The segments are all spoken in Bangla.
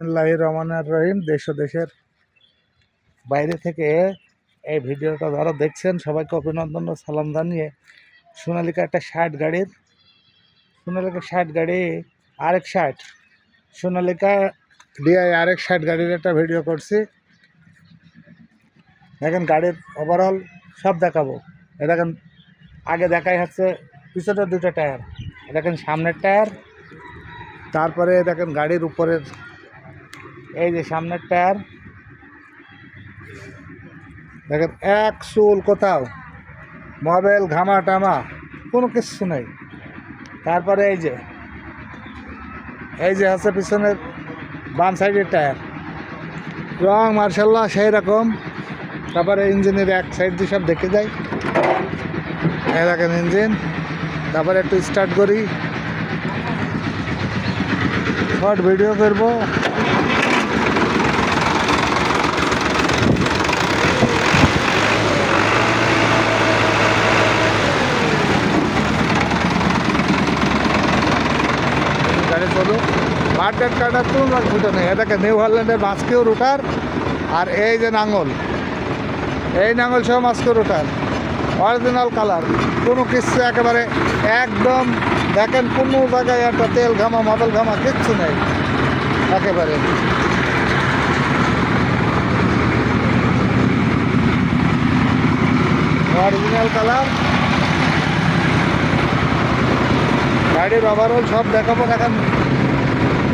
বিসমিল্লাহ রহিম, দেশ দেশের বাইরে থেকে এই ভিডিওটা যারা দেখছেন, সবাইকে অভিনন্দন ও সালাম জানিয়ে সোনালিকা একটা ষাট গাড়ির, সোনালিকা ষাট গাড়ি আরেক ষাট সোনালিকা ডিআই আরেক ষাট গাড়ির একটা ভিডিও করছি। দেখেন গাড়ির ওভারঅল সব দেখাবো। এ দেখেন, আগে দেখাই হচ্ছে পিছনের দুটো টায়ার দেখেন সামনের টায়ার তারপরে দেখেন গাড়ির উপরের এই যে সামনের টায়ার। দেখেন, এক চুল কোথাও। মোবাইল, ঘামা টামা, কোনো কিছু নেই। তারপরে এই যে এই যে আছে পিছনের বাম সাইডের টায়ার। রং মার্শাল্লাহ সেই রকম তারপরে ইঞ্জিনের এক সাইড দিয়ে সব দেখে যাই। দেখেন ইঞ্জিন। তারপরে একটু স্টার্ট করি। শর্ট ভিডিও করব গাড়ি চলো বার্থডেট কার্ডার তো ফুটে নেই। এটাকে নিউ হল্যান্ডের মাস্কেও রুটার আর এই যে নাঙ্গল। এই নাঙ্গল সহ মাস্কেও রুটার অরিজিনাল কালার কোনো কিছু একেবারে একদম, দেখেন, কোনো জায়গায় একটা তেল ঘামা মডেল ঘামা, কিচ্ছু নেই। একেবারে। অরিজিনাল কালার গাড়ির ওভারঅল সব দেখাবো, দেখেন।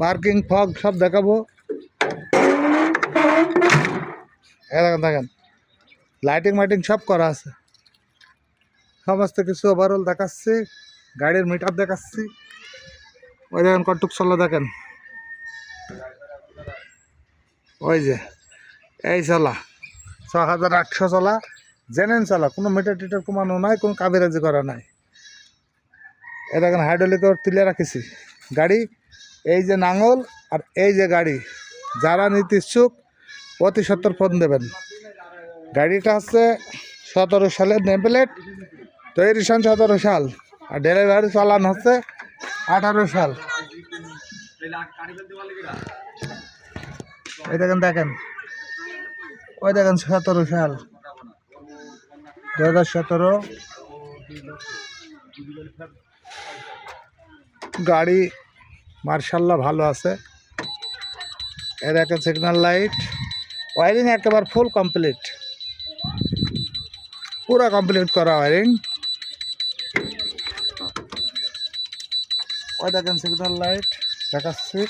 পার্কিং ফগ সব দেখাবো। দেখেন দেখেন। লাইটিং মাইটিং সব করা আছে। সমস্ত কিছু ওভারঅল দেখাচ্ছি, গাড়ির মিটার দেখাচ্ছি। ওই দেখেন কটুক চলা, দেখেন। ওই যে, এই চলা। ছ হাজার আটশো চলা জেনেন চলা, কোনো মিটার টিটার কমানো নাই, কোনো কাবিরাজি করা নাই। এ দেখেন হাইড্রোলিকর তুলে রাখিছি। গাড়ি এই যে নাঙল আর এই যে গাড়ি, যারা নিতে ইচ্ছুক অতি সত্তর ফোন দেবেন। গাড়িটা হচ্ছে সতেরো সালের নেমপ্লেট তৈরি সন সতেরো সাল, আর ডেলিভারি চালান হচ্ছে আঠারো সাল। ওই দেখেন দেখেন। ওই দেখেন সতেরো সাল দু হাজার সতেরো। গাড়ি মার্শাল্লাহ ভালো আছে। এর একটা সিগন্যাল লাইট ওয়ারিং একেবারে ফুল কমপ্লিট পুরো কমপ্লিট করা ওয়ারিং ওই দেখেন সিগন্যাল লাইট দেখাচ্ছি।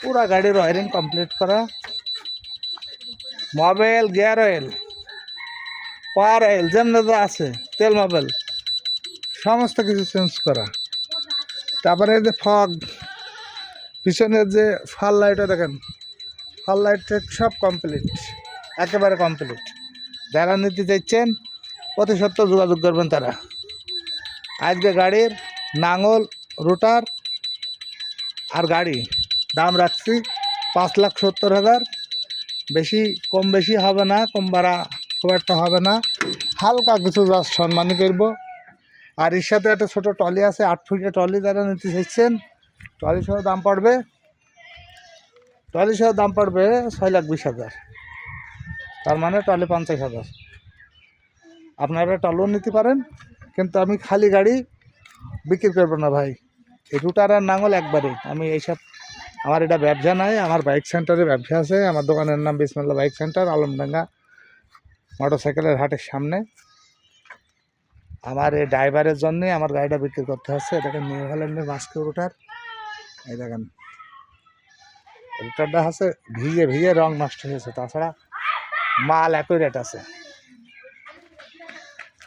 পুরা গাড়ির ওয়ারিং কমপ্লিট করা। Mobil gear oil power oil যেমন আছে, তেল মোবাইল সমস্ত কিছু চেঞ্জ করা। তারপরে যে ফগ পিছনের যে ফাল লাইটও দেখেন, ফাল লাইট সব কমপ্লিট একেবারে কমপ্লিট যারা নিতে চাইছেন, অতি সত্তর যোগাযোগ করবেন তারা। আজকে গাড়ির নাঙল রুটার আর গাড়ি, দাম রাখছি পাঁচ লাখ সত্তর হাজার। বেশি, কম বেশি হবে না, কম বাড়া খুব একটা হবে না। হালকা কিছু জাস্ট সম্মানই করব। আর এর সাথে একটা ছোটো টলি আছে, আট ফুটের টলি যারা নিতে চাইছেন সহ দাম পড়বে সহ দাম পড়বে ছয় লাখ বিশ হাজার। তার মানে টলি পঞ্চাশ হাজার। আপনারা টলও নিতে পারেন, কিন্তু আমি খালি গাড়ি বিক্রি করব না ভাই। এই রুটার আর নাঙল একবারে। আমি এইসব, আমার এটা ব্যবসা নাই, আমার বাইক সেন্টারে ব্যবসা আছে। আমার দোকানের নাম বিসমাল্লা বাইক সেন্টার আলমডাঙ্গা মোটর সাইকেলের হাটের সামনে। আমার এই ড্রাইভারের জন্যে আমার গাড়িটা বিক্রি করতে হচ্ছে। এটাকে নিউ হল্যান্ডের মাস্কে রুটার এই দেখেন। রুটারটা হচ্ছে ভিজে ভিজে রং নষ্ট হয়েছে, তাছাড়া মাল একই রেট আছে।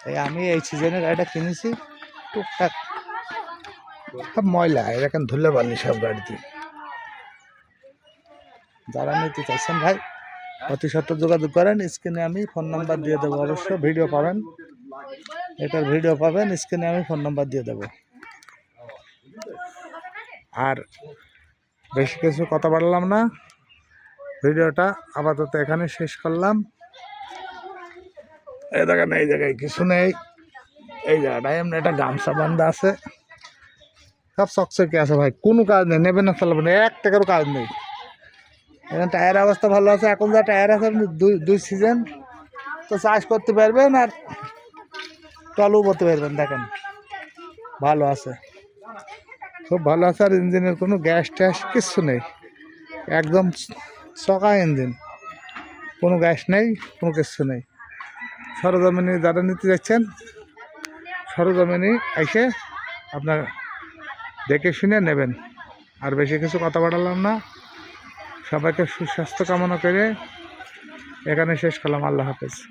এই আমি এই সিজনের গাড়িটা কিনেছি, টুকটাক। সব ময়লা এরকম ধুলে পারলি সব গাড়িতে। যারা নিতে চাইছেন ভাই, অতি সত্ত্বর যোগাযোগ করেন, স্ক্রিনে আমি ফোন নাম্বার দিয়ে দেবো। অবশ্য ভিডিও পাবেন। এটার ভিডিও পাবেন, স্ক্রিনে আমি ফোন নাম্বার দিয়ে দেবো। আর বেশি কিছু কথা বললাম না। ভিডিওটা আপাতত এখানে শেষ করলাম। এই দেখেন, এই জায়গায় কিছু নেই। এই জায়গাটায় এমনি একটা গামছা বান্ধা আছে। সব চকচকে আছে ভাই, কোনো কাজ নেই, নেবেন না চালাবেন এক টাকারও কাজ নেই। এখন টায়ার অবস্থা ভালো আছে, এখন যা টায়ার আছে আপনি দুই দুই সিজন তো চাষ করতে পারবেন আর টলও করতে পারবেন, দেখেন। ভালো আছে। খুব ভালো আছে আর ইঞ্জিনের কোনো গ্যাস ট্যাস কিচ্ছু নেই। একদম চকা ইঞ্জিন। কোনো গ্যাস নেই, কোনো কিছু নেই। সরজমিনি যারা নিতে যাচ্ছেন, সরজমিনি এসে আপনার দেখে শুনে নেবেন। আর বেশি কিছু কথা বাড়ালাম না। সবাইকে সুস্বাস্থ্য কামনা করে এখানে শেষ করলাম। আল্লাহ হাফেজ।